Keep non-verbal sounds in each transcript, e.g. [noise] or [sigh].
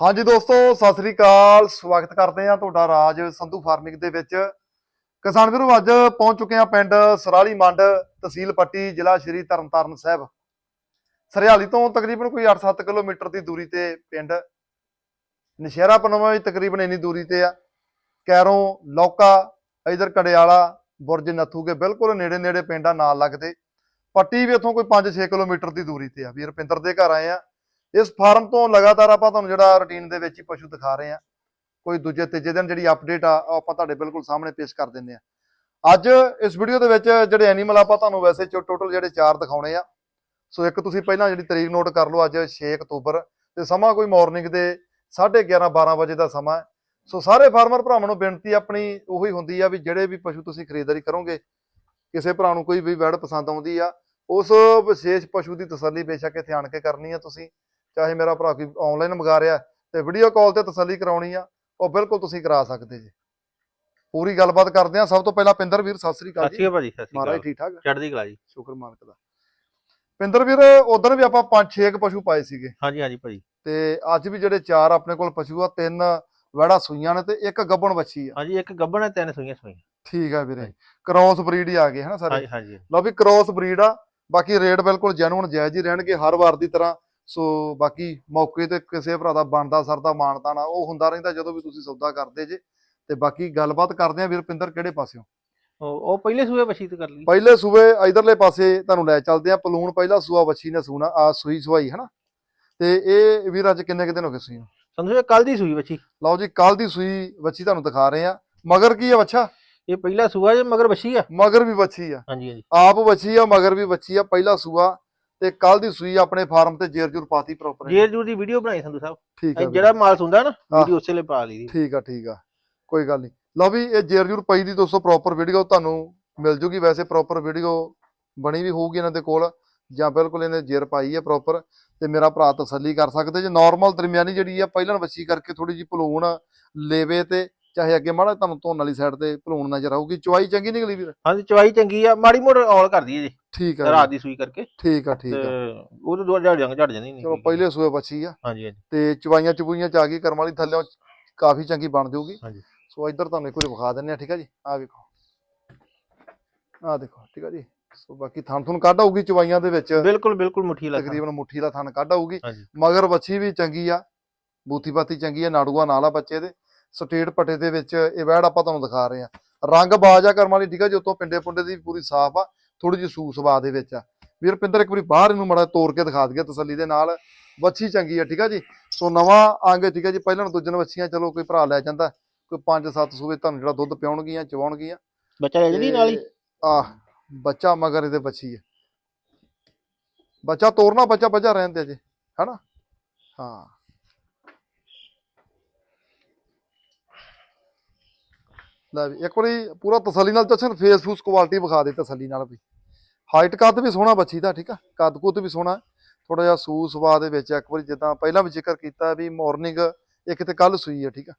ਹਾਂਜੀ ਦੋਸਤੋ, ਸਤਿ ਸ੍ਰੀ ਅਕਾਲ। ਸਵਾਗਤ ਕਰਦੇ ਹਾਂ ਤੁਹਾਡਾ ਰਾਜ ਸੰਧੂ ਫਾਰਮਿੰਗ ਦੇ ਵਿੱਚ। ਕਿਸਾਨ ਵੀਰੋ, ਅੱਜ ਪਹੁੰਚ ਚੁੱਕੇ ਹਾਂ ਪਿੰਡ ਸਰਾਲੀ ਮੰਡ ਤਹਿਸੀਲ ਪੱਟੀ, ਜ਼ਿਲ੍ਹਾ ਸ਼੍ਰੀ ਤਰਨਤਾਰਨ ਸਾਹਿਬ। ਸਰਿਆਲੀ ਤੋਂ ਤਕਰੀਬਨ ਕੋਈ 8-7 ਕਿਲੋਮੀਟਰ ਦੀ ਦੂਰੀ ਤੇ ਪਿੰਡ। ਨਸ਼ਹਿਰਾ ਪਨਵਾ ਵੀ ਤਕਰੀਬਨ ਇੰਨੀ ਦੂਰੀ ਤੇ ਆ। ਕੈਰੋਂ, ਲੌਕਾ, ਇਧਰ ਕੜਿਆਲਾ ਬੁਰਜ ਨੱਥੂ ਨੱਥੂਗੇ, ਬਿਲਕੁਲ ਨੇੜੇ ਨੇੜੇ ਪਿੰਡਾਂ ਨਾਲ ਲੱਗਦੇ। ਪੱਟੀ ਵੀ ਇੱਥੋਂ ਕੋਈ 5-6 ਕਿਲੋਮੀਟਰ ਦੀ ਦੂਰੀ ਤੇ ਆ। ਵੀਰ ਰੁਪਿੰਦਰ ਦੇ ਘਰ ਆਏ ਆ ਇਸ ਫਾਰਮ ਤੋਂ ਲਗਾਤਾਰ ਆਪਾਂ ਤੁਹਾਨੂੰ ਜਿਹੜਾ ਰੁਟੀਨ ਦੇ ਵਿੱਚ ਹੀ ਪਸ਼ੂ ਦਿਖਾ ਰਹੇ ਆ ਕੋਈ ਦੂਜੇ ਤੀਜੇ ਦਿਨ ਜਿਹੜੀ ਅਪਡੇਟ ਆ, ਉਹ ਆਪਾਂ ਤੁਹਾਡੇ ਬਿਲਕੁਲ ਸਾਹਮਣੇ ਪੇਸ਼ ਕਰ ਦਿੰਦੇ ਆ ਅੱਜ ਇਸ ਵੀਡੀਓ ਦੇ ਵਿੱਚ ਜਿਹੜੇ ਐਨੀਮਲ ਆਪਾਂ ਤੁਹਾਨੂੰ ਵੈਸੇ ਟੋਟਲ ਜਿਹੜੇ ਚਾਰ ਦਿਖਾਉਣੇ ਆ। ਸੋ ਇੱਕ ਤੁਸੀਂ ਪਹਿਲਾਂ ਜਿਹੜੀ ਤਰੀਕ ਨੋਟ ਕਰ ਲਓ, ਅੱਜ 6 ਅਕਤੂਬਰ ਤੇ ਸਮਾਂ ਕੋਈ ਮਾਰਨਿੰਗ ਦੇ 11:30 12 ਵਜੇ ਦਾ ਸਮਾਂ ਹੈ। ਸੋ ਸਾਰੇ ਫਾਰਮਰ ਭਰਾਵਾਂ ਨੂੰ ਬੇਨਤੀ ਆਪਣੀ ਉਹੀ ਹੁੰਦੀ ਆ ਵੀ ਜਿਹੜੇ ਵੀ ਪਸ਼ੂ ਤੁਸੀਂ ਖਰੀਦਦਾਰੀ ਕਰੋਗੇ, ਕਿਸੇ ਭਰਾ ਨੂੰ ਕੋਈ ਵੀ ਵੈੜ ਪਸੰਦ ਆਉਂਦੀ ਆ, ਉਸ ਵਿਸ਼ੇਸ਼ ਪਸ਼ੂ ਦੀ ਤਸੱਲੀ ਬੇਸ਼ੱਕ ਇੱਥੇ ਆਣ ਕੇ ਕਰਨੀ ਆ ਤੁਸੀਂ। ਚਾਹੇ ਮੇਰਾ ਭਰਾ ਕੋਈ ਆਨਲਾਈਨ ਮੰਗਾ ਰਿਹਾ ਤੇ ਵੀਡੀਓ ਕਾਲ ਤੇ ਤਸੱਲੀ ਕਰਾਉਣੀ ਆ ਉਹ ਬਿਲਕੁਲ ਤੁਸੀਂ ਕਰਾ ਸਕਦੇ ਜੀ। ਪੂਰੀ ਗੱਲਬਾਤ ਕਰਦੇ ਆ ਸਭ ਤੋਂ ਪਹਿਲਾਂ ਪਿੰਦਰ ਵੀਰ ਸਤਿ ਸ੍ਰੀ ਅਕਾਲ ਸਤਿ ਜੀ ਸ਼੍ਰੀ ਅਕਾਲ ਭਾਜੀ ਸਤਿ ਸ਼੍ਰੀ ਅਕਾਲ। ਠੀਕ ਠਾਕ? ਚੜ੍ਹਦੀ ਕਲਾ ਜੀ। ਸ਼ੁਕਰ ਮਾਲਕ ਦਾ। ਪਿੰਦਰ ਵੀਰ ਉਦੋਂ ਵੀ ਆਪਾਂ ਪੰਜ ਛੇ ਕੁ ਪਸ਼ੂ ਪਾਏ ਸੀਗੇ। ਹਾਂਜੀ ਹਾਂਜੀ ਭਾਜੀ। ਤੇ ਅੱਜ ਵੀ ਜਿਹੜੇ ਚਾਰ ਆਪਣੇ ਕੋਲ ਪਸ਼ੂ ਆ ਤਿੰਨ ਵੜਾ ਸੂਈਆਂ ਨੇ ਤੇ ਇੱਕ ਗੱਬਣ ਵੱਛੀ ਆ। ਹਾਂਜੀ ਇੱਕ ਗੱਬਣ ਹੈ ਤਿੰਨ ਸੂਈਆਂ ਸੂਈਆਂ। ਠੀਕ ਆ ਵੀਰੇ। ਕ੍ਰੋਸ ਬਰੀਡ ਹੀ ਆ ਗਏ ਹਨਾ ਸਾਰੇ? ਹਾਂਜੀ ਹਾਂਜੀ। ਲਓ ਵੀ ਕ੍ਰੋਸ ਬਰੀਡ ਆ ਬਾਕੀ ਰੇਟ ਬਿਲਕੁਲ ਜੈਨੂਨ ਜਾਇਜ਼ ਹੀ ਰਹਿਣਗੇ ਹਰ ਵਾਰ ਦੀ ਤਰ੍ਹਾਂ ਸੋ ਬਾਕੀ ਮੌਕੇ ਤੇ ਕਿਸੇ ਭਰਾ ਦਾ ਬਣਦਾ ਸਰਦਾ ਮਾਨਤਾਨਾ ਉਹ ਹੁੰਦਾ ਰਹਿੰਦਾ ਜਦੋਂ ਵੀ ਤੁਸੀਂ ਸੌਦਾ ਕਰਦੇ ਜੇ। ਤੇ ਬਾਕੀ ਗੱਲਬਾਤ ਕਰਦੇ ਆ ਵੀਰ ਪਿੰਦਰ ਕਿਹੜੇ ਪਾਸਿਓਂ? ਉਹ ਪਹਿਲੇ ਸੂਏ ਵਛੀ ਤੇ ਕਰ ਲਈ ਪਹਿਲੇ ਸੂਬੇ ਇਧਰਲੇ ਪਾਸੇ ਤੁਹਾਨੂੰ ਲੈ ਚੱਲਦੇ ਆ ਪਲੂਣ ਪਹਿਲਾ ਸੂਆ ਵੱਛੀ ਨੇ ਸੂਣਾ ਆ ਸੂਈ ਸਵਾਈ ਹਨਾ? ਤੇ ਇਹ ਵੀਰ ਅੱਜ ਕਿੰਨੇ ਕੁ ਦਿਨ ਹੋ ਗਏ ਸੂਈ ਨੂੰ? ਸੰਦੂ ਕੱਲ ਦੀ ਸੂਈ ਵਛੀ। ਲਓ ਜੀ ਕੱਲ ਦੀ ਸੂਈ ਵੱਛੀ ਤੁਹਾਨੂੰ ਦਿਖਾ ਰਹੇ ਆ ਮਗਰ ਕੀ ਆ ਵੱਛਾ ਇਹ ਪਹਿਲਾ ਸੂਆ ਜੇ ਮਗਰ ਵਛੀ ਆ? ਮਗਰ ਵੀ ਵੱਛੀ ਆ। ਹਾਂਜੀ ਹਾਂਜੀ। ਆਪ ਵੱਛੀ ਆ ਮਗਰ ਵੀ ਵੱਛੀ ਆ। ਪਹਿਲਾ ਸੂਆ ਤੇ ਕੱਲ ਦੀ ਸੂਈ ਆਪਣੇ ਫਾਰਮ ਤੇ ਜੇਰ ਜੁਰ ਪਾਤੀ ਪ੍ਰੋਪਰ ਜੇਰ ਜੂਰ ਦੀ ਵੀਡੀਓ ਬਣਾਈ ਸੰਧੂ ਸਾਹਿਬ। ਠੀਕ। ਜਿਹੜਾ ਮਾਲ ਸੁੰਦਾ ਨਾ। ਵੀਡੀਓ ਉਸੇ ਲਈ ਪਾ ਲਈ ਦੀ। ਠੀਕ ਆ ਠੀਕ ਆ। ਕੋਈ ਗੱਲ ਨਹੀਂ। ਲਓ ਵੀ ਇਹ ਜੇਰ ਜੁਰ ਪਈ ਦੀ ਦੋਸਤੋ ਪ੍ਰੋਪਰ ਵੀਡੀਓ ਤੁਹਾਨੂੰ ਮਿਲ ਜੂਗੀ। ਵੈਸੇ ਪ੍ਰੋਪਰ ਵੀਡੀਓ ਬਣੀ ਵੀ ਹੋਊਗੀ ਇਹਨਾਂ ਦੇ ਕੋਲ ਜਾਂ ਬਿਲਕੁਲ ਇਹਨੇ ਜੇਰ ਪਾਈ ਹੈ ਪ੍ਰੋਪਰ ਤੇ ਮੇਰਾ ਭਰਾ ਤਸੱਲੀ ਕਰ ਸਕਦੇ ਜੇ। ਨਾਰਮਲ ਦਰਮਿਆਨੀ ਜਿਹੜੀ ਆ ਪਹਿਲਾਂ ਵੱਛੀ ਕਰਕੇ ਥੋੜੀ ਜਿਹੀ ਭਲੂਣ ਲੇਵੇ ਤੇ ਚਾਹੇ ਅੱਗੇ ਮਾੜਾ ਤੁਹਾਨੂੰ ਧੋਣ ਵਾਲੀ ਸਾਈਡ ਤੇ ਭਲੂਣ ਨਜ਼ਰ ਆਊਗੀ। ਚੁਆਈ ਚੰਗੀ ਨਿਕਲੀ ਵੀਰ। ਹਾਂਜੀ ਚਵਾਈ ਚੰਗੀ ਆ। ਮਾੜੀ ਮੋੜ ਔਲ ਕਰਦੀ ਹੈ ਜੀ। ਠੀਕ ਆ ਰਾਤ ਦੀ ਸੂਈ ਕਰਕੇ ਠੀਕ ਆ ਠੀਕ ਆ। ਉਹ ਤੋਂ ਦੋ ਝੜ ਜਾਂਗ ਝੜ ਜਾਂਦੀ ਨਹੀਂ ਚਲੋ ਪਹਿਲੇ ਸੂਏ ਵੱਛੀ ਆ। ਹਾਂਜੀ ਹਾਂਜੀ। ਤੇ ਚਵਾਈਆਂ ਚਬੂਈਆਂ ਚ ਆ ਗਈ ਕਰਮ ਵਾਲੀ ਥੱਲੇ ਕਾਫੀ ਚੰਗੀ ਬਣ ਜਾਊਗੀ। ਹਾਂਜੀ। ਸੋ ਇੱਧਰ ਤੁਹਾਨੂੰ ਇੱਕ ਵਾਰੀ ਵਿਖਾ ਦਿੰਨੇ ਆ ਠੀਕ ਆ ਜੀ? ਆ ਵੇਖੋ। ਆ ਦੇਖੋ ਠੀਕ ਆ ਜੀ? ਸੋ ਬਾਕੀ ਥਣ ਥੁਣ ਕੱਢ ਆਊਗੀ ਚਵਾਈਆਂ ਦੇ ਵਿੱਚ। ਬਿਲਕੁਲ ਬਿਲਕੁਲ ਮੁੱਠੀ ਲੱਗ ਤਕਰੀਬਨ ਮੁੱਠੀ ਦਾ ਥਣ ਕੱਢ ਆਊਗੀ। ਮਗਰ ਵੱਛੀ ਵੀ ਚੰਗੀ ਆ। ਬਾਤੀ ਚੰਗੀ ਆ ਨਾੜੂਆ ਨਾਲ ਆ ਬੱਚੇ ਦੇ। ਸਟੇਟ ਪੱਟੇ ਦੇ ਵਿੱਚ ਇਹ ਵੈੜ ਆਪਾਂ ਤੁਹਾਨੂੰ ਦਿਖਾ ਰਹੇ ਆ ਰੰਗ ਬਾਜ ਆ ਕਰਮ ਵਾਲੀ ਠੀਕ ਆ ਜੀ? ਉਤੋਂ ਪਿੰਡੇ ਪੁੰਡੇ ਦੀ ਪੂਰੀ ਸਾਫ਼ ਆ। ਥੋੜੀ ਜਿਹੀ ਸੂ ਸਵਾ ਦੇ ਵਿੱਚ ਆ। ਵੀਰ ਪਿੰਦਰ ਇੱਕ ਵਾਰੀ ਬਾਹਰ ਇਹਨੂੰ ਮੜਾ ਤੋੜ ਕੇ ਦਿਖਾ ਦਈਏ ਤਸੱਲੀ ਦੇ ਨਾਲ। ਵੱਛੀ ਚੰਗੀ ਆ ਠੀਕ ਆ ਜੀ? ਸੋ ਨਵਾਂ ਅੰਗ ਠੀਕ ਆ ਜੀ? ਪਹਿਲਾਂ ਦੂਜੇ ਨੂੰ ਵੱਛੀਆਂ ਚਲੋ ਕੋਈ ਭਰਾ ਲੈ ਜਾਂਦਾ। ਕੋਈ 5-7 ਸੂਵੇ ਤੁਹਾਨੂੰ ਜਿਹੜਾ ਦੁੱਧ ਪਿਆਉਣਗੀਆਂ ਚਵਾਉਣਗੀਆਂ। ਬੱਚਾ ਲੈ ਜਣੀ ਨਾਲ ਹੀ? ਆ ਬੱਚਾ ਮਗਰ ਇਹਦੇ ਬੱਚੀ ਹੈ ਬੱਚਾ ਤੋਰਨਾ ਬੱਚਾ ਬੱਚਾ ਰਹਿੰਦੇ ਜੇ ਹਨਾ? ਹਾਂ। ਲੈ ਵੀ, ਇੱਕ ਵਾਰੀ ਪੂਰਾ ਤਸੱਲੀ ਨਾਲ ਜਸ਼ਨ ਫੇਸ ਫੂਸ ਕੁਆਲਿਟੀ ਵਿਖਾ ਦੇ ਤਸੱਲੀ ਨਾਲ ਵੀ। ਹਾਈਟ ਕੱਦ ਵੀ ਸੋਹਣਾ ਬੱਚੀ ਦਾ, ਠੀਕ ਆ? ਕੱਦ ਕੁੱਦ ਵੀ ਸੋਹਣਾ। ਥੋੜਾ ਜਿਹਾ ਸੂ ਸਵਾ ਦੇ ਵਿੱਚ ਇੱਕ ਵਾਰੀ, ਜਿੱਦਾਂ ਪਹਿਲਾਂ ਵੀ ਜ਼ਿਕਰ ਕੀਤਾ ਵੀ ਮਾਰਨਿੰਗ ਇੱਕ ਤੇ ਕੱਲ ਸੂਈ ਹੈ ਠੀਕ ਆ?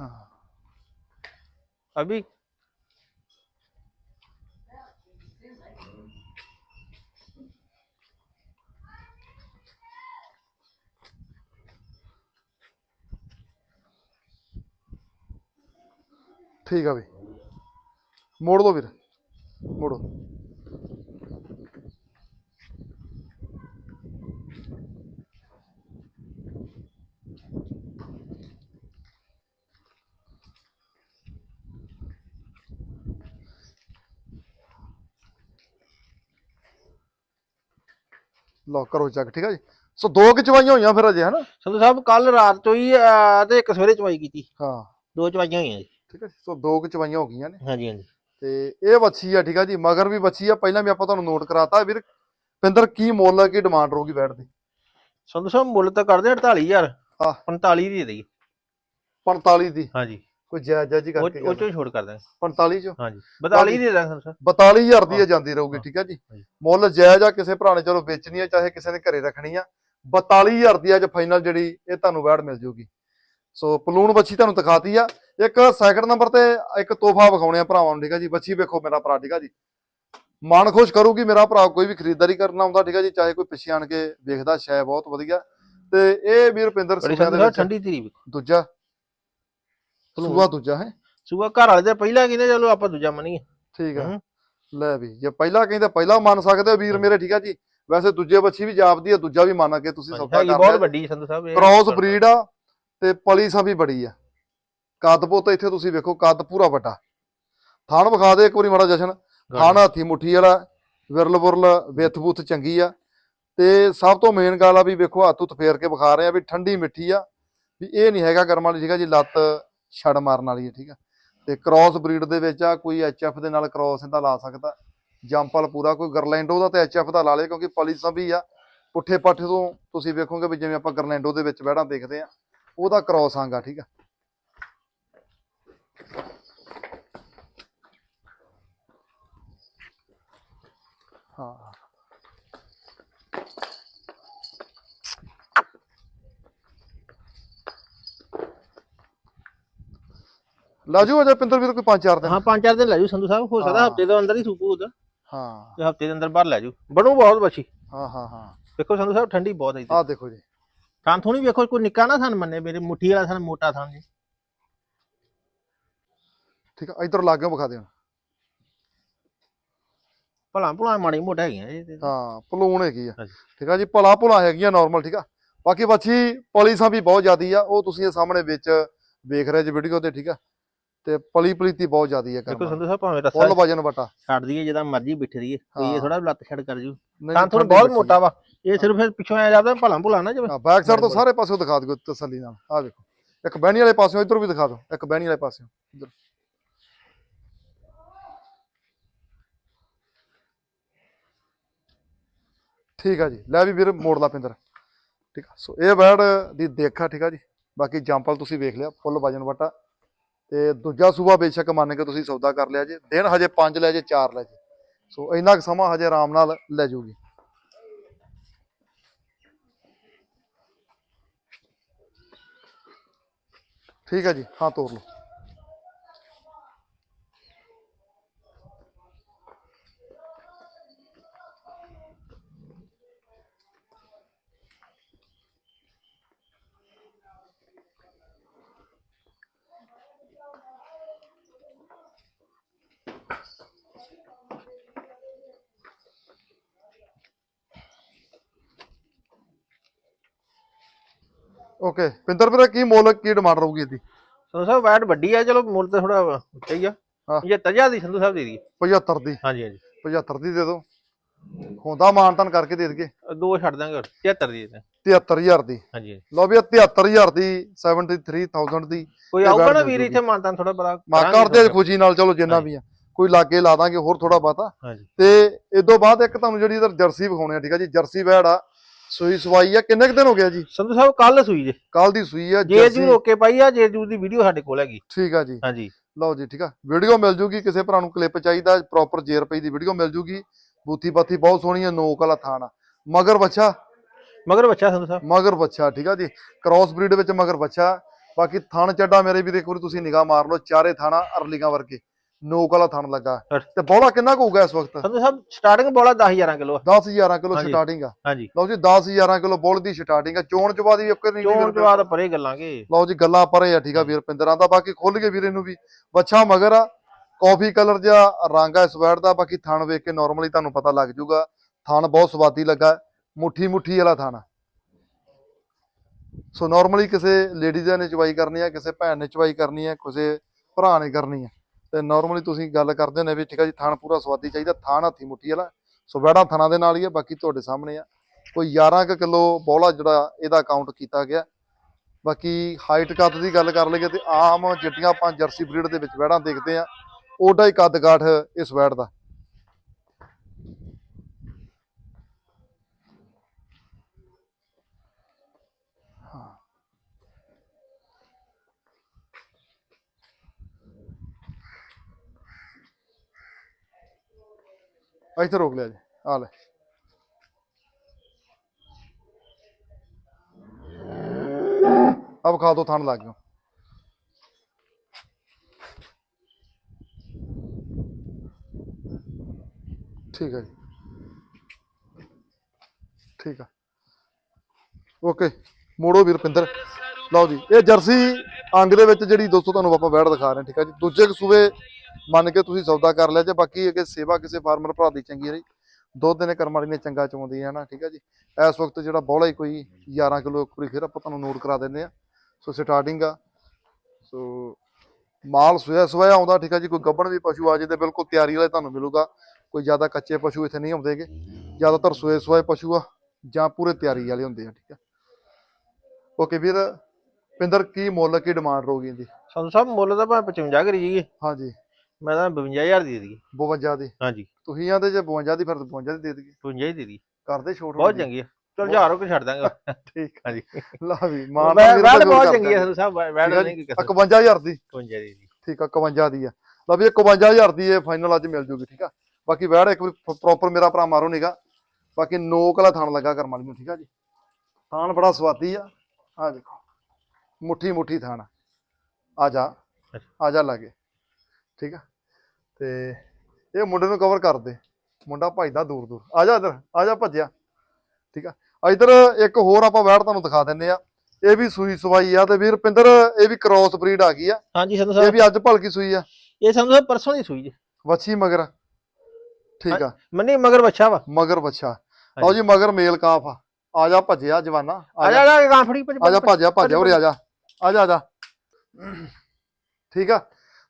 ਹਾਂ। ਅਭੀ ਠੀਕ ਆ ਵੀ ਮੋੜ ਦੋ ਵੀਰ ਮੋੜੋ। ਲਓ ਕਰੋ ਚੱਕ ਠੀਕ ਆ ਜੀ। ਸੋ ਦੋ ਕਿ ਚਵਾਈਆਂ ਹੋਈਆਂ ਫਿਰ ਅਜੇ ਹਨਾ? ਸੰਧੂ ਸਾਹਿਬ ਕੱਲ ਰਾਤ ਤੋਂ ਹੀ ਅਹ, ਤੇ ਇੱਕ ਸਵੇਰੇ ਚਵਾਈ ਕੀਤੀ। ਹਾਂ। ਦੋ ਚਵਾਈਆਂ ਹੋਈਆਂ ਜੀ। ਠੀਕ ਹੈ ਜੀ। ਸੋ ਦੋ ਕਿ ਚਵਾਈਆਂ ਹੋ ਗਈਆਂ ਨੇ। ਹਾਂਜੀ ਹਾਂਜੀ। ਤੇ ਇਹ ਵੱਛੀ ਆ ਠੀਕ ਆ ਜੀ? ਮਗਰ ਵੀ ਵੱਛੀ ਆ। ਪਹਿਲਾਂ ਵੀ ਆਪਾਂ ਤੁਹਾਨੂੰ ਨੋਟ ਕਰਾਤਾ ਵੀਰ ਪਿੰਦਰ ਕੀ ਮੁੱਲ ਕੀ ਡਿਮਾਂਡ ਰਹੂਗੀ ਬੈਠ ਦੀ? ਸੰਧੂ ਸਾਹਿਬ ਮੁੱਲ ਤਾਂ ਕਰਦੇ 48000 ਹਾਂ। 45 ਦੀ ਦੇ ਦੇਈ 45 ਦੀ? ਹਾਂਜੀ। ਕੋਈ ਜਾਇਜ਼ ਹੀ ਉਹ ਕਰਕੇ ਉਹ ਚੋਂ ਹੀ ਛੋੜ ਕਰ ਦਾਂਗੇ। 45 ਚੋਂ? ਹਾਂਜੀ। 42 ਦੀ ਦੇ ਦਾਂਗੇ ਸਾਹਿਬ 42000 ਦੀ ਹਾਂ। ਜਾਂਦੀ ਰਹੂਗੀ ਹਾਂ। ਠੀਕ ਆ ਜੀ। ਮੁੱਲ ਜਾਇਜ਼ ਆ ਕਿਸੇ ਭਰਾ ਨੇ ਚਲੋ ਵੇਚਣੀ ਆ ਚਾਹੇ ਕਿਸੇ ਨੇ ਘਰੇ ਰੱਖਣੀ ਆ। 42000 ਦੀ ਅੱਜ ਫਾਈਨਲ ਜਿਹੜੀ ਇਹ ਤੁਹਾਨੂੰ ਵੈੜ ਮਿਲ ਜੂਗੀ ਸੋ ਪਲੂਣ ਬੱਚੀ ਤੁਹਾਨੂੰ ਦਿਖਾਤੀ ਆ। ਇੱਕ ਸੈਕਿੰਡ ਨੰਬਰ ਤੇ ਇੱਕ ਤੋਹਫਾ ਵਿਖਾਉਣੇ ਆ ਭਰਾਵਾਂ ਨੂੰ ਠੀਕ ਆ ਜੀ? ਬੱਚੀ ਵੇਖੋ ਮੇਰਾ ਭਰਾ ਠੀਕ ਆ ਜੀ? ਮਨ ਖੁਸ਼ ਕਰੂਗੀ ਮੇਰਾ ਭਰਾ ਕੋਈ ਵੀ ਖਰੀਦਦਾਰੀ ਕਰਨਾ ਆਉਂਦਾ ਠੀਕ ਆ ਜੀ? ਚਾਹੇ ਕੋਈ ਪਿੱਛੇ ਆਣ ਕੇ ਵੇਖਦਾ ਸ਼ੈ ਬਹੁਤ ਵਧੀਆ। ਤੇ ਇਹ ਵੀਰ ਰੁਪਿੰਦਰ ਸਿੰਘ ਦੇ ਵਿੱਚ ਠੰਡੀ ਧੀਰੀ ਵੇਖੋ। ਦੂਜਾ। ਸੂਆ ਦੂਜਾ ਹੈ? ਸੂਆ ਘਰ ਵਾਲੇ ਤੇ ਪਹਿਲਾਂ ਕਹਿੰਦੇ ਚਲੋ ਆਪਾਂ ਦੂਜਾ ਮੰਨੀਏ। ਠੀਕ ਆ। ਲੈ ਵੀ ਜੇ ਪਹਿਲਾਂ ਕਹਿੰਦੇ ਪਹਿਲਾਂ ਮੰਨ ਸਕਦੇ ਹੋ ਵੀਰ ਮੇਰੇ ਠੀਕ ਆ ਜੀ? ਵੈਸੇ ਦੂਜੇ ਬੱਚੀ ਵੀ ਜਾਪਦੀ ਆ ਦੂਜਾ ਵੀ ਮੰਨ ਕੇ ਤੁਸੀਂ ਸੌਦਾ ਕਰ ਬਹੁਤ ਲਿਆ। ਵੱਡੀ ਸੰਧੂ ਸਾਹਿਬ ਇਹ ਕ੍ਰਾਸ ਬਰੀਡ ਆ। ਤੇ ਪਲੀ ਸਾਂ ਵੀ ਬੜੀ ਆ। ਕੱਦ ਪੁੱਤ ਇੱਥੇ ਤੁਸੀਂ ਵੇਖੋ ਕੱਦ ਪੂਰਾ ਵੱਡਾ। ਥਾਣ ਵਿਖਾ ਦੇ ਇੱਕ ਵਾਰੀ ਮਾੜਾ ਜਸ਼ਨ। ਥਾਣ ਹੱਥੀ ਮੁੱਠੀ ਵਾਲਾ ਵਿਰਲ ਬੁਰਲ ਵਿੱਥ ਬੁੱਥ ਚੰਗੀ ਆ। ਤੇ ਸਭ ਤੋਂ ਮੇਨ ਗੱਲ ਆ ਵੀ ਵੇਖੋ ਹੱਥ ਉੱਤ ਫੇਰ ਕੇ ਵਿਖਾ ਰਹੇ ਆ ਵੀ ਠੰਡੀ ਮਿੱਠੀ ਆ। ਵੀ ਇਹ ਨਹੀਂ ਹੈਗਾ ਕਰਮ ਵਾਲੀ ਠੀਕ ਆ ਜੀ ਲੱਤ ਛੜ ਮਾਰਨ ਵਾਲੀ ਹੈ ਠੀਕ ਆ। ਤੇ ਕ੍ਰਾਸ ਬਰੀਡ ਦੇ ਵਿੱਚ ਆ ਕੋਈ ਐਚਐਫ ਦੇ ਨਾਲ ਕ੍ਰਾਸ ਇਹਦਾ ਲਾ ਸਕਦਾ। ਜੰਪਲ ਪੂਰਾ ਕੋਈ ਗਰਲੈਂਡੋ ਦਾ ਤੇ ਐਚਐਫ ਦਾ ਲਾ ਲੇ ਕਿਉਂਕਿ ਪਲੀ ਸਾਂ ਵੀ ਆ। ਪੁੱਠੇ ਪੱਠੇ ਤੋਂ ਤੁਸੀਂ ਵੇਖੋਗੇ ਵੀ ਜਿਵੇਂ ਆਪਾਂ ਗਰਲੈਂਡੋ ਦੇ ਵਿੱਚ ਬਹਿੜਾਂ ਦੇਖਦੇ ਆ। ਉਹਦਾ ਕ੍ਰਾਸ ਆਂਗਾ ਠੀਕ ਆ। ਹਾਂ। ਲਾਜੂ ਅਜੇ ਪਿੰਦਰ ਵੀਰ ਕੋਈ ਪੰਜ ਚਾਰ ਦਿਨ। ਹਾਂ ਪੰਜ ਚਾਰ ਦਿਨ ਲੈ ਜੂ ਸੰਧੂ ਸਾਹਿਬ ਹੋ ਸਕਦਾ ਹਾਂ। ਹਫ਼ਤੇ ਦੇ ਅੰਦਰ ਹੀ ਸੂਪੂ ਉਹਦਾ। ਹਾਂ। ਤੇ ਹਫ਼ਤੇ ਦੇ ਅੰਦਰ ਬਾਹਰ ਲੈ ਜੂ ਬਣੂ ਬਹੁਤ ਬੱਚੀ ਹਾਂ ਹਾਂ ਹਾਂ। ਵੇਖੋ ਸੰਧੂ ਸਾਹਿਬ ਠੰਡੀ ਬਹੁਤ ਹੈ ਆਹ ਦੇਖੋ ਜੀ। ਥਾਂ ਥੋਣੀ ਵੇਖੋ ਕੋਈ ਨਿੱਕਾ ਨਾ ਥਣ ਮੰਨੇ ਮੇਰੇ ਮੁੱਠੀ ਵਾਲਾ ਥਣ ਮੋਟਾ ਥਣ ਜੀ। ਠੀਕ ਆ ਇਧਰ ਲਾਗੇ ਵਿਖਾ ਦਿਓ। ਭਲਾ ਭਲਾ ਮਾੜੀ ਮੋਟਾ ਹੈਗੀਆਂ ਇਹ ਤੇ। ਹਾਂ ਪਲੂਣ ਹੈਗੀ ਆ। ਹਾਂਜੀ। ਠੀਕ ਆ ਜੀ ਭਲਾ ਭੁਲਾ ਹੈਗੀਆਂ ਨਾਰਮਲ ਠੀਕ ਆ। ਬਾਕੀ ਬੱਚੀ ਪਲੀਸਾਂ ਵੀ ਬਹੁਤ ਜ਼ਿਆਦੀ ਆ ਉਹ ਤੁਸੀਂ ਇਹ ਸਾਹਮਣੇ ਵਿੱਚ ਵੇਖ ਰਹੇ ਜੀ ਵੀਡੀਓ ਤੇ ਠੀਕ ਆ। ਤੇ ਪਲੀ ਪਲੀਤੀ ਬਹੁਤ ਜ਼ਿਆਦੀ ਆ ਵੇਖੋ ਕਰਮ ਸੰਧੂ ਸਾਹਿਬ ਭਾਵੇਂ ਫੁੱਲ ਰੱਸਾ ਵਜਨ ਵਟਾ। ਛੱਡ ਦਈਏ ਜਿਹਦਾ ਮਰਜ਼ੀ ਬਿਠ ਦਈਏ ਕੋਈ ਹਾਂ। ਥੋੜਾ ਲੱਤ ਛੱਡ ਕਰ ਜੂ। ਨਹੀਂ, ਤਾਂ ਥੋੜਾ ਬਹੁਤ ਮੋਟਾ ਵਾ। ਇਹ ਸਿਰਫ ਪਿੱਛੋਂ ਆਇਆ ਜਾਂਦਾ ਭਲਾ ਭੁਲਾ ਨਾ ਜਿਵੇਂ। ਬੈਕ ਸਾਈਡ ਤੋਂ। ਸਾਰੇ ਪਾਸਿਓਂ ਦਿਖਾ ਦਿਓ ਤਸੱਲੀ ਨਾਲ। ਆਹ ਦੇਖੋ ਇੱਕ ਬਹਿਣੀ ਵਾਲੇ ਪਾਸਿਓਂ ਇਧਰ ਵੀ ਦਿਖਾ ਦਿਓ। ਇੱਕ ਬਹਿਣੀ ਵਾਲੇ ਪਾਸਿਓਂ। ਇੱਧਰ। ਠੀਕ ਆ ਜੀ। ਲੈ ਵੀ ਵੀਰ ਮੋੜ ਲਾ ਪਿੰਦਰ। ਠੀਕ ਆ। ਸੋ ਇਹ ਬੈੜ ਦੀ ਦੇਖਾ ਠੀਕ ਆ ਜੀ। ਬਾਕੀ ਜੰਪਲ ਤੁਸੀਂ ਵੇਖ ਲਿਆ ਫੁੱਲ ਵਜਨ ਵਟਾ। ਤੇ ਦੂਜਾ ਸੂਬਾ ਬੇਸ਼ੱਕ ਮੰਨ ਕੇ ਤੁਸੀਂ ਸੌਦਾ ਕਰ ਲਿਆ ਜੇ। ਦਿਨ ਹਜੇ 5 ਲੈ ਜੇ 4 ਲੈ ਜੇ। ਸੋ ਇੰਨਾ ਕੁ ਸਮਾਂ ਹਜੇ ਆਰਾਮ ਨਾਲ ਲੈ ਜੂਗੀ। ਠੀਕ ਹੈ ਜੀ ਹਾਂ ਤੋਰ ਲਓ। ਓਕੇ ਮੁੱਲ ਕੀ ਡਿਮਾਂਡ ਰਹੂਗੀ ਇਹਦੀ? ਸੰਧੂ ਸਾਹਿਬ ਵੈਟ ਵੱਡੀ ਆ ਚਲੋ ਮੁੱਲ ਤੇ ਥੋੜਾ ਉੱਚਾ ਹੀ ਆ। ਹਾਂ। ਇਹ ਤਜਾ ਦੀ ਸੰਧੂ ਸਾਹਿਬ ਦੇ ਦੀ। 75 ਦੀ? ਹਾਂਜੀ ਹਾਂਜੀ। 75 ਦੀ ਦੇ ਦਿਓ। ਹੁੰਦਾ ਮਾਨਤਨ ਕਰਕੇ ਦੇ ਦਈਏ। ਦੋ ਛੱਡ ਦਾਂਗੇ 73 ਦੀ ਦੇ 73000 ਦੀ। ਹਾਂਜੀ। ਹਾਂਜੀ। ਲਓ ਵੀ ਇਹ 73000 ਦੀ 73000 ਦੀ ਕੋਈ ਇਹ ਆਊਗਾ ਨਾ ਵੀਰ। ਇੱਥੇ ਮਾਨਤਾਨ ਥੋੜਾ ਬੜਾ ਮਾ ਕਰਾਂਗੇ। ਕਰਦੇ ਥੋੜ੍ਹਾ। ਖੁਸ਼ੀ ਨਾਲ ਚਲੋ ਜਿੰਨਾ। ਵੀ ਆ। ਕੋਈ ਲਾਗੇ ਲਾ ਦਾਂਗੇ ਹੋਰ ਥੋੜਾ ਬਾਤਾ ਹਾਂਜੀ। ਤੇ ਇਦੋਂ ਬਾਅਦ ਇੱਕ ਤੁਹਾਨੂੰ ਜਿਹੜੀ ਇਧਰ ਜਰਸੀ ਵਿਖਾਉਣੇ ਆ ਠੀਕ ਆ ਜੀ? ਜਰਸੀ ਵੈੜ ਆ ਸੂਈ ਸਵਾਈ ਆ ਕਿੰਨੇ ਕੁ ਦਿਨ ਹੋ ਗਿਆ ਜੀ? ਸੰਧੂ ਸਾਹਿਬ ਕੱਲ ਸੂਈ ਜੇ। ਕੱਲ ਦੀ ਸੂਈ ਆ ਜੇ ਜੂ ਰੋਕੇ ਪਾਈ ਆ ਜੇ ਜੂ ਦੀ ਵੀਡੀਓ ਸਾਡੇ ਕੋਲ ਹੈਗੀ। ਠੀਕ ਆ ਜੀ। ਹਾਂਜੀ। ਲਓ ਜੀ ਠੀਕ ਆ। ਵੀਡੀਓ ਮਿਲ ਜੂਗੀ ਕਿਸੇ ਭਰਾ ਨੂੰ ਕਲਿੱਪ ਚਾਹੀਦਾ ਪ੍ਰੋਪਰ ਜੇਰ ਪਈ ਦੀ ਵੀਡੀਓ ਮਿਲ ਜੂਗੀ। ਬੂਥੀ ਬਾਥੀ ਬਹੁਤ ਸੋਹਣੀ ਆ ਨੋਕ ਵਾਲਾ ਥਾਣਾ ਮਗਰ ਬੱਚਾ ਮਗਰ ਬੱਚਾ ਸੰਧੂ ਸਾਹਿਬ। ਮਗਰ ਬੱਚਾ ਠੀਕ ਆ ਜੀ। ਕ੍ਰਾਸ ਬਰੀਡ ਵਿੱਚ ਮਗਰ ਬੱਚਾ ਬਾਕੀ ਥਣ ਚੱਡਾ ਮੇਰੇ ਵੀ ਵਾਰੀ ਤੁਸੀਂ ਨਿਗਾਹ ਮਾਰ ਲਓ ਚਾਰੇ ਥਾਣਾ ਅਰਲੀਆਂ ਵਰਗੇ। ਨੋਕ ਵਾਲਾ ਥਣ ਲੱਗਾ। ਤੇ ਬੋਲਾ ਕਿੰਨਾ ਕੁ ਹੋਊਗਾ ਇਸ ਵਕਤ? ਸੰਧੂ ਸਾਹਿਬ ਸਟਾਰਟਿੰਗ ਬੋਲਾ 10000 ਕਿਲੋ 10 11 ਕਿਲੋ। ਸਟਾਰਟਿੰਗ ਆ। ਹਾਂਜੀ। ਲਓ ਜੀ 10 11 ਕਿਲੋ ਬੋਲ ਦੀ ਸਟਾਰਟਿੰਗ ਆ। ਚੋਣ ਚਵਾ ਦੀ ਇੱਕ ਨਹੀਂ ਚੋਣ ਤੋਂ ਬਾਅਦ ਪਰੇ ਗੱਲਾਂਗੇ। ਲਓ ਜੀ ਗੱਲਾਂ ਪਰੇ ਆ ਠੀਕ ਆ ਵੀਰ ਪਿੰਦਰਾਂ ਦਾ। ਬਾਕੀ ਖੁੱਲ ਕੇ ਵੀਰੇ ਨੂੰ ਵੀ। ਬੱਚਾ ਮਗਰ ਆ ਕਾਫੀ ਕਲਰ ਜਿਹਾ ਰੰਗ ਆ ਇਸ ਵੈੜ ਦਾ। ਬਾਕੀ ਥਣ ਵੇਖ ਕੇ ਨਾਰਮਲੀ ਤੁਹਾਨੂੰ ਪਤਾ ਲੱਗ ਜੂਗਾ। ਥਣ ਬਹੁਤ ਸਵਾਦੀ ਲੱਗਾ। ਮੁੱਠੀ ਮੁੱਠੀ ਵਾਲਾ ਥਣ। ਸੋ ਨਾਰਮਲੀ ਕਿਸੇ ਲੇਡੀਜ਼ ਨੇ ਚਵਾਈ ਕਰਨੀ ਆ ਕਿਸੇ ਭੈਣ ਨੇ ਚਵਾਈ ਕਰਨੀ ਆ ਕਿਸੇ ਭਰਾ ਨੇ ਕਰਨੀ ਆ। ਤੇ ਨਾਰਮਲੀ ਤੁਸੀਂ ਗੱਲ ਕਰਦੇ ਨੇ ਵੀ ਠੀਕ ਆ ਜੀ, ਥਾਣ ਪੂਰਾ ਸਵਾਦੀ ਚਾਹੀਦਾ, ਥਾਣ ਹੱਥੀ ਮੁੱਠੀ ਵਾਲਾ। ਸੋ ਵੈੜਾਂ ਥਣਾਂ ਦੇ ਨਾਲ ਹੀ ਹੈ ਬਾਕੀ ਤੁਹਾਡੇ ਸਾਹਮਣੇ ਆ। ਕੋਈ 11 ਕੁ ਕਿਲੋ ਬੋਲਾ ਜਿਹੜਾ ਇਹਦਾ ਕਾਊਂਟ ਕੀਤਾ ਗਿਆ। ਬਾਕੀ ਹਾਈਟ ਕੱਦ ਦੀ ਗੱਲ ਕਰ ਲਈਏ ਤੇ ਆਮ ਜਿੱਡੀਆਂ ਆਪਾਂ ਜਰਸੀ ਬਰੀਡ ਦੇ ਵਿੱਚ ਵੈੜਾਂ ਦੇਖਦੇ ਆ। ਓਡਾ ਹੀ ਕੱਦ ਕਾਠ ਇਸ ਵੈੜ ਦਾ। ਇੱਥੇ ਰੋਕ ਲਿਆ ਜੀ, ਆ ਲੈ। ਅਬ ਖਾ ਦੋ ਥਣ ਲੱਗ ਗਿਆ ਠੀਕ ਹੈ ਜੀ। ਠੀਕ ਆ। ਓਕੇ, ਮੋੜੋ ਵੀਰ ਪਿੰਦਰ। ਲਓ ਜੀ, ਇਹ ਜਰਸੀ ਅੰਗ ਦੇ ਵਿੱਚ ਜਿਹੜੀ ਦੋਸਤੋ ਤੁਹਾਨੂੰ ਆਪਾਂ ਵੈੜ ਦਿਖਾ ਰਹੇ ਠੀਕ ਆ ਜੀ। ਦੂਜੇ ਸੂਬੇ ਮੰਨ ਕੇ ਤੁਸੀਂ ਸੌਦਾ ਕਰ ਲਿਆ ਜੇ ਬਾਕੀ ਅਗੇ ਸੇਵਾ ਕਿਸੇ ਫਾਰਮਰ ਭਰਾ ਦੀ ਚੰਗੀ ਰਹੀ ਦੁੱਧ ਨੇ ਕਰਮ ਵਾਲੀ ਨੇ ਚੰਗਾ ਚੋਂਦੀ ਹੈ ਨਾ ਠੀਕ ਆ ਜੀ? ਇਸ ਵਕਤ ਜਿਹੜਾ ਬੌਲਾ ਹੀ ਕੋਈ 11 ਕਿਲੋ ਵਾਰੀ ਫਿਰ ਆਪਾਂ ਤੁਹਾਨੂੰ ਨੋਟ ਕਰਾ ਦਿੰਦੇ ਆ ਸੋ ਸਟਾਰਟਿੰਗ ਆ। ਸੋ ਮਾਲ ਸੋਇਆ ਸੋਇਆ ਆਉਂਦਾ ਠੀਕ ਆ ਜੀ? ਕੋਈ ਗੱਬਣ ਵੀ ਪਸ਼ੂ ਆ ਜੇ ਤੇ ਬਿਲਕੁਲ ਤਿਆਰੀ ਵਾਲੇ ਤੁਹਾਨੂੰ ਮਿਲੂਗਾ। ਕੋਈ ਜ਼ਿਆਦਾ ਕੱਚੇ ਪਸ਼ੂ ਇੱਥੇ ਨਹੀਂ ਆਉਂਦੇਗੇ। ਜ਼ਿਆਦਾਤਰ ਸੋਏ ਸੋਏ ਪਸ਼ੂ ਆ ਜਾਂ ਪੂਰੇ ਤਿਆਰੀ ਵਾਲੇ ਹੁੰਦੇ ਆ ਠੀਕ ਆ ਓਕੇ ਵੀਰ ਪਿੰਦਰ ਕੀ ਮੁੱਲ ਕੀ ਡਿਮਾਂਡ ਰਹੂਗੀ ਇਹਦੀ ਸੰਧੂ ਸਾਹਿਬ ਮੁੱਲ ਤਾਂ ਭਾਵੇਂ 55 ਕਰੀ ਜੀਏ ਹਾਂਜੀ। ਮੈਂ ਤਾਂ 52000 ਦੀ ਦੇ ਦਈਏ। 52 ਦੀ? ਹਾਂਜੀ। ਤੁਸੀਂ ਆਂਦੇ ਜੇ 52 ਦੀ ਫਿਰ 52 ਦੀ ਦੇ ਦਈਏ। 55 ਹੀ ਦੇ ਦਈਏ। ਕਰਦੇ ਛੋਟ ਬਹੁਤ ਚੰਗੀ ਆ। ਚਲ ਹਜ਼ਾਰ ਕੇ ਛੱਡ ਦਾਂਗੇ। [laughs] ਠੀਕ ਹਾਂਜੀ ਲਾ ਵੀ ਮਾਨ ਵੈੜ ਬਹੁਤ ਚੰਗੀ ਆ ਸਾਹਿਬ ਆ ਨਹੀਂ ਜੀ। ਕਿ 51000 ਦੀ। 55 ਦੀ ਜੀ ਠੀਕ ਆ 51 ਦੀ ਆ। ਲਾ ਵੀ ਇਹ 51000 ਦੀ ਇਹ ਫਾਈਨਲ ਅੱਜ ਮਿਲ ਜੂਗੀ ਠੀਕ ਆ? ਬਾਕੀ ਵੈੜ ਇੱਕ ਵਾਰੀ ਪ੍ਰੋਪਰ ਮੇਰਾ ਭਰਾ ਮਾਰੋ ਨਿਗਾ। ਬਾਕੀ ਨੋਕ ਵਾਲਾ ਥਣ ਲੱਗਾ ਕਰਮ ਵਾਲੀ ਨੂੰ ਠੀਕ ਆ ਜੀ? ਥਾਣ ਬੜਾ ਸਵਾਦੀ ਆ। ਆ ਦੇਖੋ ਮੁੱਠੀ ਮੁੱਠੀ ਥਾਣ ਆ। ਆ ਜਾ ਆ ਜਾ ਲਾਗੇ। ਠੀਕ ਆ? ਤੇ ਇਹ ਮੁੰਡੇ ਨੂੰ ਕਵਰ ਕਰ ਦੇ। ਮੁੰਡਾ ਭੱਜਦਾ ਦੂਰ ਦੂਰ। ਆ ਜਾ ਇੱਧਰ ਆ ਜਾ ਭੱਜਿਆ। ਠੀਕ ਆ? ਇੱਧਰ ਇੱਕ ਹੋਰ ਆਪਾਂ ਵੈੜ ਤੁਹਾਨੂੰ ਦਿਖਾ ਦਿੰਨੇ ਆ। ਇਹ ਵੀ ਸੂਈ ਸਵਾਈ ਆ ਤੇ ਵੀਰ ਪਿੰਦਰ ਇਹ ਵੀ ਕ੍ਰੋਸ ਬਰੀਡ ਆ ਗਈ ਆ। ਹਾਂਜੀ ਸੰਧੂ ਇਹ ਸਾਹਿਬ ਵੀ ਅੱਜ ਭਲਕੀ ਸੂਈ ਆ। ਇਹ ਸੰਧੂ ਸਾਹਿਬ ਪਰਸੋਂ ਦੀ ਸੂਈ ਜੀ। ਵੱਛੀ ਮਗਰ। ਠੀਕ ਆ। ਮੰਨੀ ਮਗਰ ਬੱਚਾ ਵਾ। ਮਗਰ ਬੱਚਾ ਲਓ ਜੀ ਮਗਰ ਮੇਲ ਕਾਫ ਆ। ਆ ਜਾ ਭੱਜਿਆ ਜਵਾਨਾ। ਆ ਜਾ। ਜਾ ਆ ਗਾਂ ਫੜੀ ਭੱਜ ਆ ਜਾ ਭੱਜਿਆ ਭੱਜਿਆ ਉਰੇ ਆ ਜਾ ਆ ਜਾ ਆ ਜਾ। ਠੀਕ ਆ?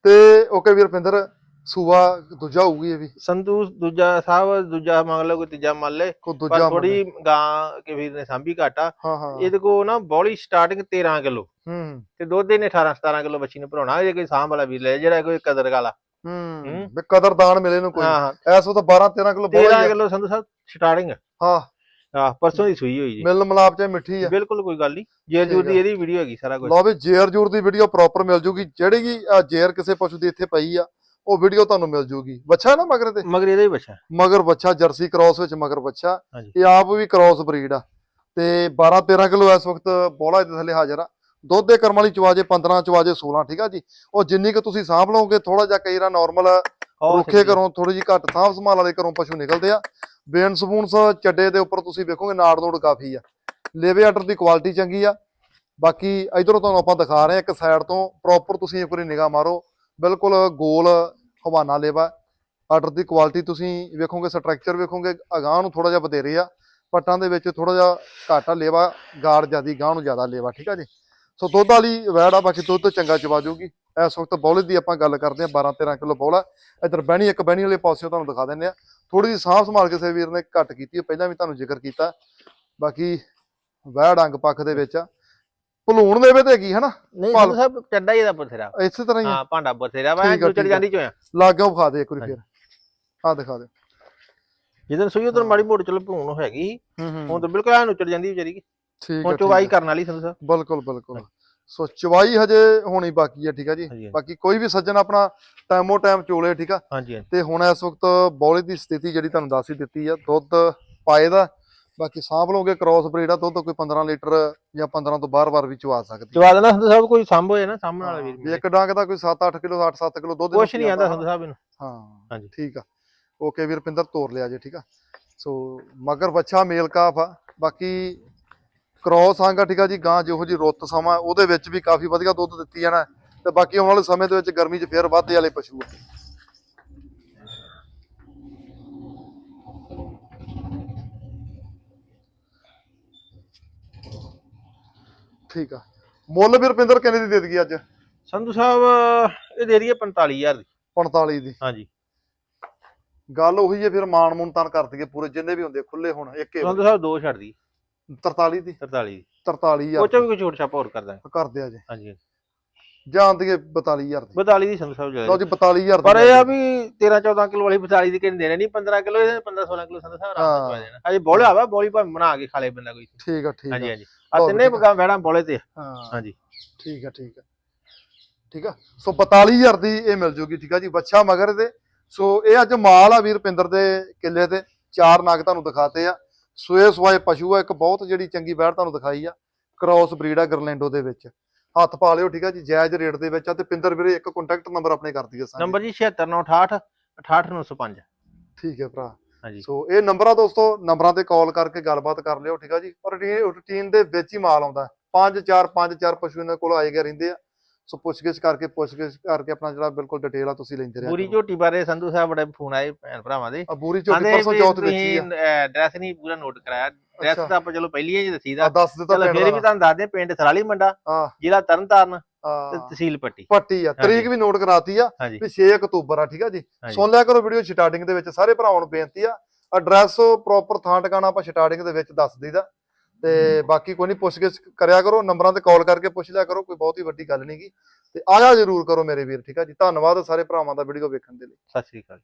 ਤੇ ਓਕੇ ਵੀਰ ਪਿੰਦਰ ਸੂਆ ਦੂਜਾ ਹੋਊਗੀ ਇਹ ਵੀ। ਸੰਧੂ ਦੂਜਾ ਸਾਹਿਬ ਦੂਜਾ ਮੰਗ ਲਓ ਕੋਈ ਤੀਜਾ ਮੰਨ ਲੈ ਕੋ ਪਰ ਦੂਜਾ ਥੋੜੀ ਗਾਂ ਕੇ ਵੀਰ ਨੇ ਸਾਂਭੀ ਘਾਟਾ ਹਾਂ ਹਾਂ ਇਹਦੇ ਕੋ ਨਾ ਬੋਲੀ ਸਟਾਰਟਿੰਗ 13 ਕਿਲੋ। ਹੂੰ। ਤੇ ਦੁੱਧ ਇਹਨੇ 18 17 ਕਿਲੋ ਬੱਚੀ ਨੂੰ ਭਰਾਉਣਾ ਜੇ ਕੋਈ ਸਾਂਭ ਵਾਲਾ ਵੀਰ ਲੈ ਜਿਹੜਾ ਕੋਈ ਕਦਰ ਵਾਲਾ ਹੂੰ। ਵੀ ਕਦਰਦਾਨ ਮਿਲੇ ਨੂੰ ਕੋਈ। ਹਾਂ ਹਾਂ। ਐਸ ਵਕਤ 12 13 ਕਿਲੋ ਬਹੁਤ 13 ਕਿਲੋ ਸੰਧੂ ਸਾਹਿਬ ਸਟਾਰਟਿੰਗ ਹਾਂ। ਹਾਂ ਪਰਸੋਂ ਦੀ ਸੂਈ ਹੋਈ ਜੀ। ਮਿਲ ਮਲਾਪ ਚ ਮਿੱਠੀ ਆ। ਬਿਲਕੁਲ ਕੋਈ ਗੱਲ ਨਹੀਂ। ਜੇਰ ਜੂਰ ਠੀਕ ਦੀ ਆ। ਇਹਦੀ ਵੀਡੀਓ ਹੈਗੀ ਸਾਰਾ ਕੁਝ ਲਓ ਵੀ ਜੇਰ ਜੂਰ ਦੀ ਵੀਡੀਓ ਪ੍ਰੋਪਰ ਮਿਲ ਜੂਗੀ। ਜਿਹੜੀ ਕੀ ਜੇਰ ਕਿਸੇ ਪਸ਼ੂ ਦੀ ਇੱਥੇ ਪਈ ਆ ਉਹ ਵੀਡੀਓ ਤੁਹਾਨੂੰ ਮਿਲ ਜੂਗੀ। ਬੱਚਾ ਨਾ ਮਗਰ ਤੇ? ਮਗਰ ਇਹਦਾ ਹੀ ਬੱਚਾ। ਮਗਰ ਬੱਚਾ ਜਰਸੀ ਕ੍ਰਾਸ ਵਿੱਚ ਮਗਰ ਬੱਚਾ। ਇਹ ਆਪ ਵੀ ਕ੍ਰਾਸ ਬਰੀਡ ਆ। ਤੇ 12 13 ਕਿਲੋ ਇਸ ਵਕਤ ਬੋਲਾ ਦੇ ਥੱਲੇ ਹਾਜ਼ਰ ਆ। ਦੁੱਧ ਦੇ ਕਰਮ ਵਾਲੀ ਚਵਾਜੇ 15 ਚਵਾਜੇ 16 ਠੀਕ ਆ ਜੀ? ਉਹ ਜਿੰਨੀ ਕਿ ਤੁਸੀਂ ਸਾਂਭ ਲਓਗੇ ਥੋੜਾ ਜਿਹਾ ਕਈ ਰਾ ਨਾਰਮਲ ਰੁੱਖੇ ਘਰੋਂ ਥੋੜੀ ਜਿਹੀ ਘੱਟ ਸਾਂਭ ਸੰਭਾਲ ਵਾਲੇ ਘਰੋਂ ਪਸ਼ੂ ਨਿਕਲਦੇ ਆ। ਬੇਨ ਸਪੂਨਸ ਚੱਡੇ ਦੇ ਉੱਪਰ ਤੁਸੀਂ ਵੇਖੋਗੇ ਨਾੜ ਨੂੜ ਕਾਫੀ ਆ। ਲੇਵੇ ਆਰਡਰ ਦੀ ਕੁਆਲਿਟੀ ਚੰਗੀ ਆ। ਬਾਕੀ ਇਧਰੋਂ ਤੁਹਾਨੂੰ ਆਪਾਂ ਦਿਖਾ ਰਹੇ ਆ ਇੱਕ ਸਾਈਡ ਤੋਂ ਪ੍ਰੋਪਰ ਤੁਸੀਂ ਇੱਕ ਵਾਰੀ ਨਿਗਾਹ ਮਾਰੋ। ਬਿਲਕੁਲ ਗੋਲ ਹਵਾਨਾ ਲੇਵਾ ਆਰਡਰ ਦੀ ਕੁਆਲਿਟੀ ਤੁਸੀਂ ਵੇਖੋਗੇ ਸਟਰਕਚਰ ਵੇਖੋਗੇ, ਅਗਾਂਹ ਨੂੰ ਥੋੜਾ ਜਿਹਾ ਵਧੇਰੇ ਆ। ਪੱਟਾਂ ਦੇ ਵਿੱਚ ਥੋੜਾ ਜਿਹਾ ਘਾਟਾ ਲੇਵਾ, ਗਾੜ ਜਿਆਦੀ, ਗਾਂਹ ਨੂੰ ਜ਼ਿਆਦਾ ਲੇਵਾ, ਠੀਕ ਆ ਜੀ? ਸੋ ਦੁੱਧ ਵਾਲੀ ਵੈੜ ਆ, ਬਾਕੀ ਦੁੱਧ ਚੰਗਾ ਚਵਾ ਜੂਗੀ। ਇਸ ਵਕਤ ਬੌਲੇ ਦੀ ਆਪਾਂ ਗੱਲ ਕਰਦੇ ਆ 12 13 ਕਿਲੋ ਬੌਲਾ। ਇੱਧਰ ਬਹਿਣੀ, ਇੱਕ ਬਹਿਣੀ ਵਾਲੇ ਪਾਸੇ ਤੁਹਾਨੂੰ ਦਿਖਾ ਦਿੰਦੇ ਆ ਥੋੜੀ ਜਿਹੀ ਸਾਂਭ ਸੰਭਾਲ ਕਿਸੇ ਵੀਰ ਨੇ ਘੱਟ ਕੀਤੀ ਹੈ, ਪਹਿਲਾਂ ਵੀ ਤੁਹਾਨੂੰ ਜ਼ਿਕਰ ਕੀਤਾ। ਬਾਕੀ ਵੈੜ ਅੰਗ ਪੱਖ ਦੇ ਵਿੱਚ ਆ। ਭਲੂਣ ਦੇ ਵਿੱਚ ਹੈਗੀ ਹਨਾ? ਨਹੀਂ ਸੰਧੂ ਸਾਹਿਬ ਚੱਡਾ ਹੀ ਇਹਦਾ ਬਥੇਰਾ। ਇਸੇ ਤਰ੍ਹਾਂ ਹੀ ਆ। ਹਾਂ ਭਾਂਡਾ ਬਥੇਰਾ ਵਾ ਠੀਕ ਆ, ਜੋ ਚੜ ਠੀਕ ਆ। ਜਾਂਦੀ ਚੋਇਆ ਲਾਗਿਓ ਵਿਖਾ ਦੇ ਇੱਕ ਵਾਰੀ ਫਿਰ। ਆ ਦਿਖਾ ਦੇ। ਜਦੋਂ ਸੂਈ ਉਧਰ ਮਾੜੀ ਮੋਟੀ ਚਲੋ ਭੂਣ ਹੈਗੀ। ਸੀ, ਹੂੰ ਹੂੰ। ਹੁਣ ਤਾਂ ਬਿਲਕੁਲ ਐ ਨੁੱਚੜ ਜਾਂਦੀ ਵਿਚਾਰੀ। ਠੀਕ ਹੁਣ ਹੈ ਚੁਵਾਈ ਕਰਨ ਵਾਲੀ ਸੰਧੂ ਸਾਹਿਬ ਬਿਲਕੁਲ ਬਿਲਕੁਲ। ਸੋ ਚਵਾਈ ਹਜੇ ਹੋਣੀ ਬਾਕੀ ਹੈ ਠੀਕ ਆ ਜੀ? ਹਾਂਜੀ ਬਾਕੀ ਕੋਈ ਵੀ ਸੱਜਣ ਆਪਣਾ ਟਾਈਮੋ ਟਾਈਮ ਚੋਲੇ ਠੀਕ ਆ? ਹਾਂਜੀ ਹਾਂਜੀ। ਤੇ ਹੁਣ ਇਸ ਵਕਤ ਬੌਲੇ ਦੀ ਸਥਿਤੀ ਜਿਹੜੀ ਤੁਹਾਨੂੰ ਦੱਸ ਹੀ ਦਿੱਤੀ ਆ ਦੁੱਧ ਪਾਏ ਦਾ ਬਾਕੀ ਸਾਂਭ ਲਓਗੇ ਕ੍ਰਾਸ ਬਰੀਡ ਆ ਦੁੱਧ ਕੋਈ 15 ਲੀਟਰ ਜਾਂ 15 ਤੋਂ ਬਾਰ-ਬਾਰ ਵੀ ਚਵਾ ਸਕਦੀ ਚਵਾ ਦੇਣਾ ਸੰਧੂ ਸਾਹਿਬ ਕੋਈ ਸੰਭੋ ਹੈ ਨਾ ਸਾਹਮਣੇ ਵਾਲਾ ਵੀਰ ਵੀ। ਇੱਕ ਡੰਗ ਦਾ ਕੋਈ 7-8 ਕਿਲੋ 8-7 ਕਿਲੋ ਦੁੱਧ ਕੁਛ ਨਹੀਂ ਆਂਦਾ ਸੰਧੂ ਸਾਹਿਬ ਇਹਨੂੰ। ਹਾਂ। ਠੀਕ ਆ। ਓਕੇ ਵੀਰ ਪਿੰਦਰ ਤੋਰ ਲਿਆ ਜੇ ਠੀਕ ਆ। ਸੋ ਮਗਰ ਬੱਚਾ ਮੇਲ ਕਾਫ ਆ। ਬਾਕੀ ਕ੍ਰੋਸ ਆਂਗਾ ਠੀਕ ਆ ਜੀ ਗਾਂ ਜਿਹੋ ਜੀ ਰੁੱਤ ਸਮਾਂ ਉਹਦੇ ਵਿੱਚ ਵੀ ਕਾਫੀ ਵਧੀਆ ਦੁੱਧ ਦਿੱਤੀ ਜਾਣਾ। ਤੇ ਬਾਕੀ ਆਉਣ ਵਾਲੇ ਸਮੇਂ ਦੇ ਵਿੱਚ ਗਰਮੀ 'ਚ ਫੇਰ ਵਾਧੇ ਵਾਲੇ ਪਸ਼ੂ ਆ। ਠੀਕ ਆ। ਮੁੱਲ ਵੀਰ ਪਿੰਦਰ ਕਿੰਨੇ ਦੀ ਦੇ ਦਈਏ ਅੱਜ? ਸੰਧੂ ਸਾਹਿਬ ਇਹ ਦੇ ਦਈਏ 45000 ਦੀ। 45 ਦੀ। ਹਾਂਜੀ। ਗੱਲ ਉਹੀ ਹੈ ਫਿਰ ਮਾਣ ਮੂਣ ਤਨ ਕਰ ਦਈਏ ਪੂਰੇ ਜਿੰਨੇ ਵੀ ਹੁੰਦੇ ਖੁੱਲੇ ਹੁਣ ਇੱਕੇ ਸੰਧੂ ਸਾਹਿਬ ਦੋ ਛੱਡ ਦੀ 43 ਦੀ? 43 ਦੀ। 43000 ਉਹ ਚ ਵੀ ਕੋਈ ਛੋਟ ਛਾਪ ਹੋਰ ਕਰ ਦਾਂਗੇ ਕਰ ਦਿਆ ਜੇ। ਹਾਂਜੀ ਜਾਣ ਦੀਏ 42000 ਦੀ। 42 ਦੀ ਸੰਧੂ ਸਾਹਿਬ ਲਓ ਜੀ ਜੀ 42000 ਪਰ ਇਹ ਆ ਵੀ 13 14 ਕਿਲੋ ਵਾਲੀ 42 ਦੀ ਕਿੰਨੇ ਦੇਣੇ? ਨਹੀਂ 15 ਕਿਲੋ ਇਹਦੇ 15 16 ਕਿਲੋ ਸੰਧੂ ਸਾਹਿਬ ਆਰਾਮ ਨਾਲ ਚਵਾ ਦੇਣਾ। ਅਜੇ ਬੋਲਿਆ ਵਾ ਬੋਲੀ ਭਾਵੇਂ ਬਣਾ ਕੇ ਖਾ ਲੇ ਬੰਦਾ ਕੋਈ। ਠੀਕ ਆ ਠੀਕ ਆ। ਹਾਂਜੀ ਹਾਂਜੀ। ਆ ਤਿੰਨੇ। ਬਗਾ ਵੈੜਾਂ ਬੋਲੇ ਤੇ। ਹਾਂ। ਹਾਂਜੀ। ਠੀਕ ਆ ਠੀਕ ਆ। ਠੀਕ ਆ। ਸੋ 42000 ਦੀ ਇਹ ਮਿਲ ਜੂਗੀ ਠੀਕ ਆ ਜੀ ਬੱਚਾ ਮਗਰ ਦੇ। ਸੋ ਇਹ ਅੱਜ ਮਾਲ ਆ ਵੀਰ ਪਿੰਦਰ ਦੇ ਕਿੱਲੇ ਤੇ ਚਾਰ ਨਗ ਤੁਹਾਨੂੰ ਦਿਖਾਤੇ ਆ। ਸੋਏ ਸਵਾਏ ਪਸ਼ੂ ਆ ਇੱਕ ਬਹੁਤ ਜਿਹੜੀ ਚੰਗੀ ਬੈੜ ਤੁਹਾਨੂੰ ਦਿਖਾਈ ਆ। ਕ੍ਰਾਸ ਬਰੀਡ ਆ ਗਰਲੈਂਡੋ ਦੇ ਵਿੱਚ। ਹੱਥ ਪਾ ਲਿਓ ਠੀਕ ਆ ਜੀ ਜਾਇਜ਼ ਰੇਟ ਦੇ ਵਿੱਚ ਆ ਤੇ ਪਿੰਦਰ ਵੀਰੇ ਇੱਕ ਕੰਟੈਕਟ ਨੰਬਰ ਆਪਣੇ ਕਰ ਦਈਏ ਸਾਨੂੰ ਨੰਬਰ ਜੀ 76968 68905 ਠੀਕ ਹੈ ਭਰਾ। ਸੋ ਇਹ ਨੰਬਰ ਆ ਦੋਸਤੋ, ਨੰਬਰਾਂ ਤੇ ਕਾਲ ਕਰਕੇ ਗੱਲਬਾਤ ਕਰ ਲਿਓ, ਠੀਕ ਆ ਜੀ? ਔਰ ਰੂਟੀਨ ਦੇ ਵਿੱਚ ਹੀ ਮਾਲ ਆਉਂਦਾ। 5 4 5 4 ਪਸ਼ੂ ਇਹਨਾਂ ਕੋਲ ਆਏ ਗਏ ਰਹਿੰਦੇ ਆ। ਸੋ ਪੁੱਛਗਿੱਛ ਕਰਕੇ ਪੁੱਛਗਿੱਛ ਕਰਕੇ ਆਪਣਾ ਜਿਹੜਾ ਬਿਲਕੁਲ ਡਿਟੇਲ ਆ ਤੁਸੀਂ ਲੈਂਦੇ ਪੂਰੀ ਰਹੋ ਝੋਟੀ ਬਾਰੇ ਸੰਧੂ ਸਾਹਿਬ ਬੜੇ ਫੋਨ ਆਏ ਭੈਣ ਭਰਾਵਾਂ ਦੇ। ਬੂਰੀ ਝੋਟੀ ਪਰਸੋਂ ਚੌਥ ਵੇਚੀ ਆ। ਐਡਰੈਸ ਨਹੀਂ ਪੂਰਾ ਨੋਟ ਕਰਾਇਆ। ਐਡਰੈਸ। ਤਾਂ ਆਪਾਂ ਚਲੋ ਪਹਿਲੀਆਂ ਹੀ ਦੱਸੀ ਆ ਦਾ ਦੱਸ ਦਿੱਤਾ ਚਲੋ ਫਿਰ ਵੀ ਤੁਹਾਨੂੰ ਦੱਸਦੇ ਪਿੰਡ ਸਰਾਲੀ ਮੰਡਾ ਜ਼ਿਲ੍ਹਾ ਤਰਨਤਾਰਨ ਤਹਿਸੀਲ ਪੱਟੀ। ਪੱਟੀ ਆ। ਤਰੀਕ ਵੀ ਨੋਟ ਕਰਾਤੀ ਆ ਵੀ 6 ਅਕਤੂਬਰ ਆ ਠੀਕ ਆ ਜੀ। ਸੁਣ ਲਿਆ ਕਰੋ ਵੀਡੀਓ ਸਟਾਰਟਿੰਗ ਦੇ ਵਿੱਚ। ਸਾਰੇ ਭਰਾਵਾਂ ਨੂੰ ਬੇਨਤੀ ਆ ਐਡਰੈਸ ਪ੍ਰੋਪਰ ਥਾਂ ਟਿਕਾਣਾ ਆਪਾਂ ਸਟਾਰਟਿੰਗ ਦੇ ਵਿੱਚ ਦੱਸ ਦਈਦਾ। ਤੇ ਬਾਕੀ ਕੋਈ ਨਹੀਂ ਪੁੱਛ ਕੇ ਕਰਿਆ ਕਰੋ ਨੰਬਰਾਂ ਤੇ ਕਾਲ ਕਰਕੇ ਪੁੱਛ ਲਿਆ ਕਰੋ ਕੋਈ ਬਹੁਤੀ ਵੱਡੀ ਗੱਲ ਨਹੀਂਗੀ ਤੇ ਆਇਆ ਜ਼ਰੂਰ ਕਰੋ ਮੇਰੇ ਵੀਰ ਠੀਕ ਆ ਜੀ? ਧੰਨਵਾਦ ਸਾਰੇ ਭਰਾਵਾਂ ਦਾ ਵੀਡੀਓ ਵੇਖਣ ਦੇ ਲਈ। ਸਤਿ ਸ਼੍ਰੀ ਅਕਾਲ